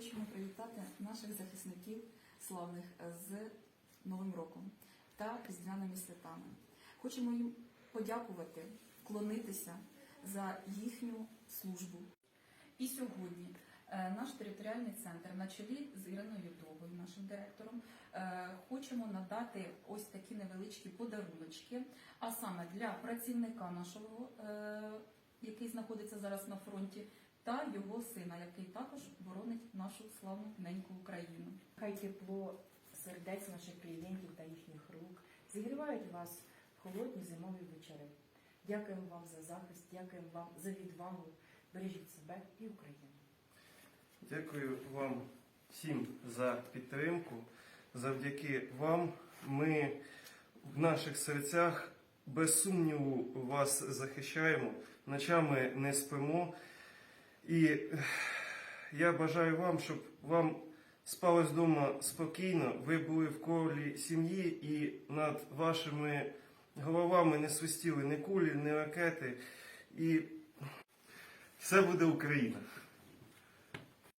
хочемо привітати наших захисників славних з Новим роком та різдвяними святами. Хочемо їм подякувати, вклонитися за їхню службу. І сьогодні е, наш територіальний центр на чолі з Іриною Довгою, нашим директором, е, хочемо надати ось такі невеличкі подаруночки, а саме для працівника нашого, е, який знаходиться зараз на фронті, та його сина, який також боронить нашу славну неньку Україну. Хай тепло сердець наших клієнтів та їхніх рук зігрівають вас в холодні зимові вечори. Дякуємо вам за захист, дякуємо вам за відвагу. Бережіть себе і Україну. Дякую вам всім за підтримку. Завдяки вам ми в наших серцях без сумніву вас захищаємо, ночами не спимо. І я бажаю вам, щоб вам спалось вдома спокійно, ви були в колі сім'ї і над вашими головами не свистіли ні кулі, ні ракети. І все буде Україна.